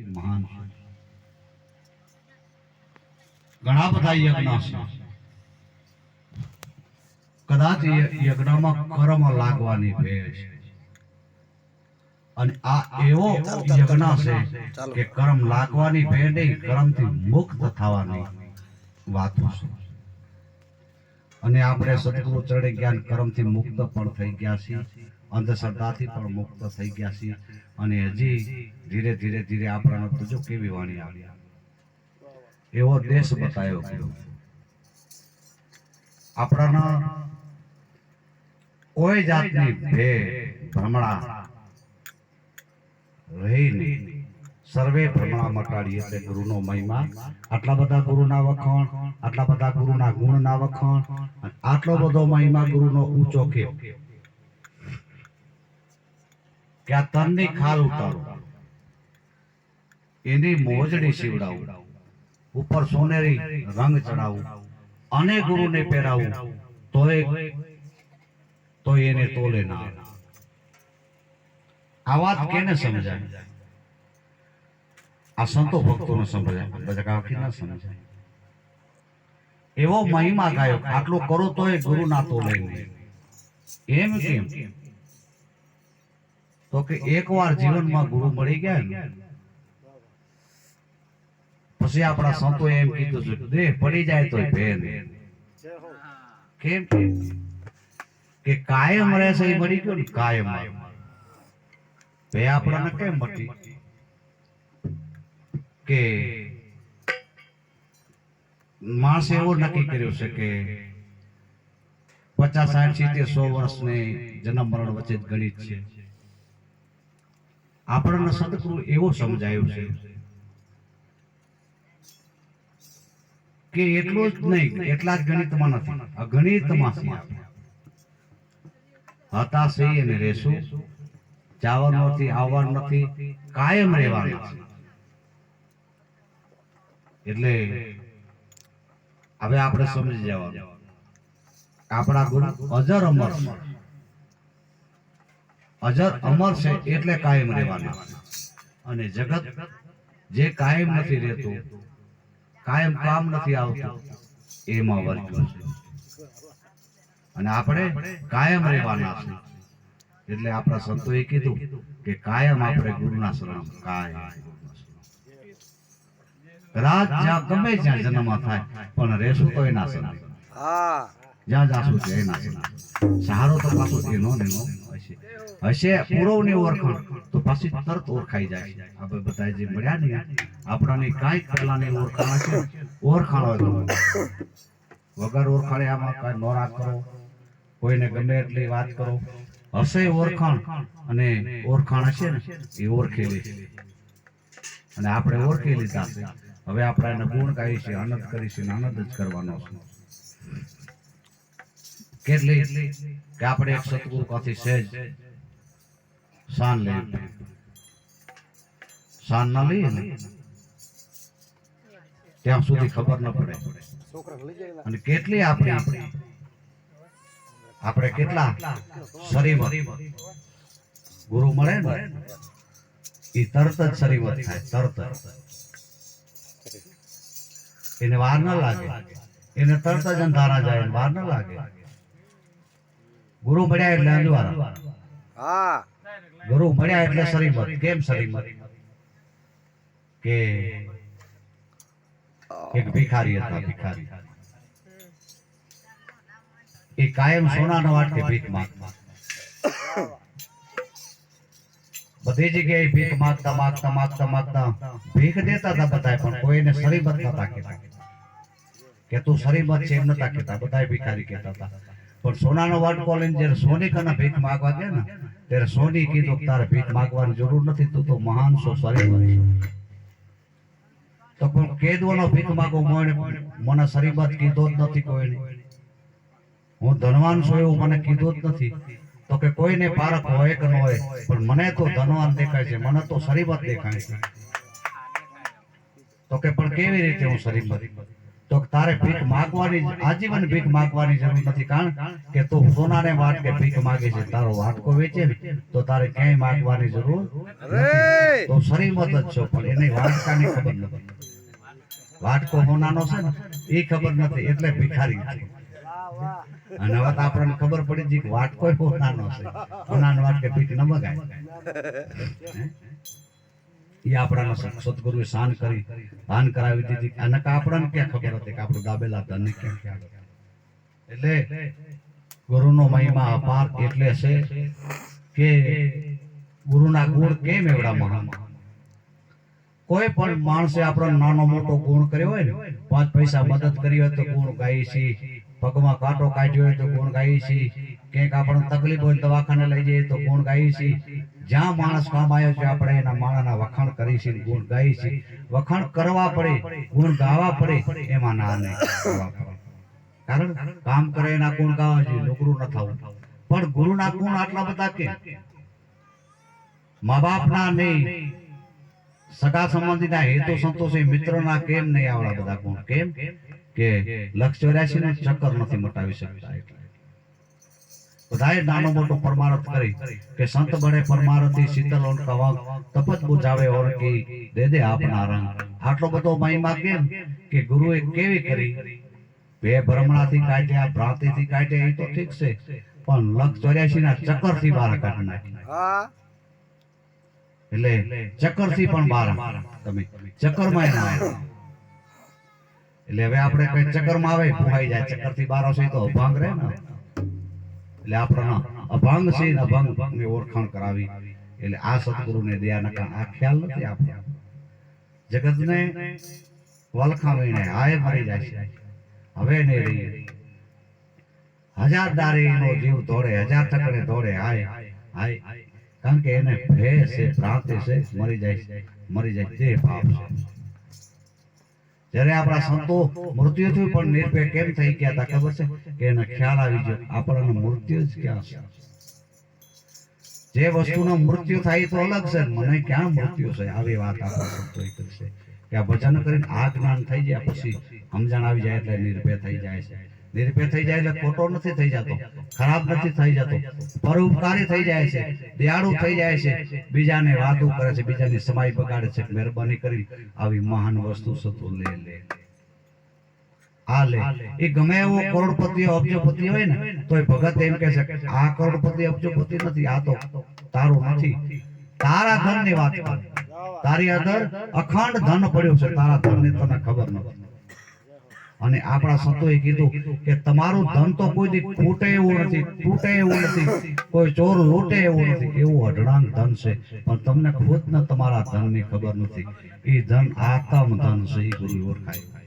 એ મહાન ઘણા બધા યજ્ઞ છે. કદાચ યજ્ઞમાં કર્મ લાગવાની ભેળ છે. અને આ એવો યજ્ઞ છે કે કર્મ લાગવાની ભેળ નહીં કર્મથી મુક્ત થવાની વાતો છે. અને આપણે સદગુરુ ચરણે જ્ઞાન કર્મથી મુક્ત પણ થઈ ગયા છીએ. અંધશ્રદ્ધાથી પણ મુક્ત થઈ ગયા છીએ. અને હજી ધીરે ધીરે ધીરે આપણાનો તુજો કેવી વાણી આવી. એવો દેશ બતાવ્યો ગયો. આપણાના કોઈ જાતની ભે ભ્રમણા રહી નહીં. સર્વે ભ્રમણા મટાડી એટલે ગુરુનો મહિમા. આટલા બધા ગુરુના વખાણ, આટલા બધા ગુરુના ગુણના વખાણ આટલો બધો મહિમા ગુરુનો ઊંચો કે કે આ તનની ખાલ ઉતારો. એની મોજડી શિવડાવું. ઉપર સોનેરી રંગ ચડાવું. અને ગુરુને પહેરાવું. તોય તો એને તોલે ના આ વાત કેને સમજાય? આ સંતો ભક્તોને સમજાય. બધા કાકી ના સમજાય. એવો મહિમા ગાયો આટલું કરો તોય ગુરુ ના તોલે એમ કેમ? તો કે એકવાર જીવનમાં ગુરુ મળી ગયા ને પછી આપણા સંતો એમ કીધું છે દેહ પડી જાય તો ભેદ. કેમ કે? કાયમ રહેશે એ મળી ગયો ને કાયમ બે આપણાને કેમ મટી? કે માણસે એવો નક્કી કર્યો છે કે પચાસ સાઠ સિત્તેર સો વર્ષને જન્મ મરણ વચ્ચે ગણિત છે. આપણને સદગુરુ એવો સમજાયો છે કે એટલું જ નહીં, એટલા જ ગણિતમાં નથી, અગણિતમાં છે. આપણે. હતા સહી અને રહેશું જવાનું નથી આવવાનું નથી, કાયમ રહેવાનું છે. એટલે હવે આપણે સમજી જવાનું. આપણા ગુરુ અજર અમર છે. અજર અમર છે એટલે કાયમ રહેવાના. અને જગત જે કાયમ નથી રહેતું કાયમ કામ નથી આવતું એમાં વર્ગ્યું છે. અને આપણે કાયમ રહેવાના છે એટલે આપણા સંતોએ કીધું કે કાયમ આપણે ગુરુના શરણ કાયમ રાત જ્યાં ગમે જ્યાં જન્મ થાય પણ રહેશું તો એના શરણ. જ્યાં જાશું છે એના શરણ. સહારો તો પાછો એનો ને એનો હશે હશે પૂરવની ઓળખાણ તો પછી તરત ઓળખાઈ જાય છે. આપણે બધા જે મળ્યા ને, આપણાને કાંઈ પહેલાની ઓળખાણ છે ઓળખાણ હોય વગર ઓળખાણે આમાં કાંઈ નો રાગ કરો. કોઈને ગમે એટલી વાત કરો. હશે ઓળખાણ અને ઓળખાણ હશે ને, એ ઓળખેલી છે. અને આપણે ઓળખી લીધા છે હવે આપણે એને ગુણ ગાઈ છે આનંદ કરીશું આનંદ જ કરવાનો છે. કેટલી કે આપણે એક સતગુરુ પાસેથી સહેજ શાન લઈ શાન ના લઈએ ને? ત્યાં સુધી ખબર ન પડે. અને કેટલી આપણે આપણે કેટલા શરીમત ગુરુ મળે ને? એ તરત જ શરીમત થાય, તરત એને વાર ન લાગે. એને તરત જ અંધારા જાય વાર ન લાગે. ગુરુ મળ્યા એટલે અંજવારા હા. ગુરુ મળ્યા એટલે શરીમત કેમ શરીમત કે એક ભિખારી હતા ભિખારી. એ કાયમ સોનાનો વાટકે ભીખ માંગતા. બધી જગ્યાએ ભીખ માંગતા માંગતા માંગતા માંગતા. ભીખ દેતા હતા બધા પણ કોઈને શરીમત નતા કેતા કે તું શરીમત છે એમ નતા કેતા બધા ભિખારી કહેતા હતા. પણ સોનાનો વાટકો લઈને જ્યારે સોની કના ભીખ માંગવા ગયા ને, ત્યારે સોની કીધું તારે ભીખ માંગવાની જરૂર નથી, તું તો મહાન છો છો. તો પણ કેદવાનો ભીખ માગો મને મને શરીમત કીધો જ નથી કોઈને. હું ધનવાન છું એવું મને કીધું જ નથી. તો કે કોઈને પારખ હોય કે ન હોય, પણ મને તો ધનવાન દેખાય છે, મને તો શરીબત દેખાય છે. તો કે પણ કેવી રીતે હું શરીમત તો તારે ભીખ માગવાની આજીવન ભીખ માગવાની જરૂર નથી. કારણ કે તું સોનાને વાટકે ભીખ માગે છે. તારો વાટકો વેચે તો તારે ક્યાંય માગવાની જરૂર તો શ્રીમત જ છો, પણ એને વાટકાની ખબર નથી. વાટકો સોનાનો છે ને, એ ખબર નથી, એટલે ભિખારી અને હવે તો આપણને ખબર પડી છે કે વાટકો સોનાનો છે. સોનાનો વાટકે ભીખ ન મગાય? એ આપણાને સદગુરુએ શાન કરી ભાન કરાવી દીધી. અને આપણને ક્યાં ખબર હતી કે આપણું દાબેલા ધનને ક્યાં? ખ્યાલ એટલે ગુરુનો મહિમા અપાર એટલે છે કે ગુરુના ગુણ કેમ એવડા મહાન? કોઈ પણ માણસે આપણો નાનો મોટો ગુણ કર્યો હોય ને, પાંચ પૈસા મદદ કરી હોય તો ગુણ ગાઈ છે, પગમાં કાંટો કાઢ્યો હોય તો ગુણ ગાઈ છે, ક્યાંક આપણને તકલીફ હોય દવાખાને લઈ જઈએ તો ગુણ ગાઈ છે જ્યાં માણસ કામ આવ્યો છે, આપણે એના માણાના વખાણ કરી છે, ગુણ ગાઈ છે. વખાણ કરવા પડે, ગુણ ગાવા પડે, એમાં ના નહીં કારણ કામ કરે એના ગુણ ગાવા જોઈએ નોકરું ન થવું. પણ ગુરુના ગુણ આટલા બધા કે? મા બાપના નહીં, સગા સંબંધીના હેતુ સંતોષી, મિત્રોના કેમ નહીં આવડા બધા ગુણ? કેમ? કે લક્ષ ચોર્યાસી નું ચક્કર નથી મટાવી શકતા એટલે. બધાએ નાનો મોટો પરમારથ કરી કે સંત બને પરમારથી શીતલ ઓન તપત બુજાવે ઓર દે દે આપના રંગ. આટલો બધો મહિમા કેમ? કે ગુરુએ કેવી કરી? બે ભ્રમણાથી કાઢ્યા ભ્રાંતિથી કાઢ્યા એ તો ઠીક છે. પણ લખ ચોર્યાસી ના ચક્કરથી બહાર કાઢી નાખી. એટલે ચક્કરથી પણ બહાર તમે ચક્કરમાં ના એટલે હવે આપણે કઈ ચક્કરમાં આવે ભૂખાઈ જાય ચક્કરથી બહાર આવશે તો અભાંગ રહે ને? એટલે આપણા અભંગ છે અભંગ ભંગને ઓળખાણ કરાવી. એટલે આ સદગુરુને દયા નકા, આ ખ્યાલ નથી આપણે. જગતને વલખાવીને આય મરી જાય છે. હવે નહીં રહી હજાર દારે એનો જીવ દોડે, હજાર તકડે દોડે, હાય હાય. કારણ કે એને ભે છે, ભ્રાંતિ છે, મરી જાય છે, મરી જાય તે પાપ છે. જ્યારે આપણા સંતો મૃત્યુથી પણ નિર્ભય કેમ થઈ ગયા હતા, ખબર છે? કે એને ખ્યાલ આવી ગયો, આપણને મૃત્યુ જ ક્યાં છે? જે વસ્તુનો મૃત્યુ થાય તો અલગ છે, મને ક્યાં મૃત્યુ છે? આવી વાત આપણા સંતોએ કરી કે આ ભજન કરીને આ જ્ઞાન થઈ જાય પછી સમજણ આવી જાય એટલે નિર્ભય થઈ જાય છે. નિર્ભય થઈ જાય એટલે ખોટો નથી થઈ જતો, ખરાબ નથી થઈ જતો, પરોપકારી થઈ જાય છે, દયાળુ થઈ જાય છે, બીજાને વાતો કરે છે, બીજાની સમાય બગાડે છે, મહેરબાની કરી આવી મહાન વસ્તુ સતો લે લે. આ લે. એ ગમે એવો કરોડપતિ, અબજોપતિ હોય ને તો એ ભગત એમ કહે છે, આ કરોડપતિ, અબજોપતિ નથી, આ તો તારું નથી. તારા ધનની વાત તારી અંદર અખંડ ધન પડ્યું છે, તારા ધનની તને ખબર નથી. અને આપણા સંતોએ કીધું કે તમારું ધન તો કોઈ દી ખૂટે એવું નથી, તૂટે એવું નથી, કોઈ ચોર લૂંટે એવું નથી, એવું અઢળાંગ ધન છે. પણ તમને ખુદ ને તમારા ધનની ખબર નથી. એ ધન આત્મ ધન છે એ ગુરુ ઓળખાય.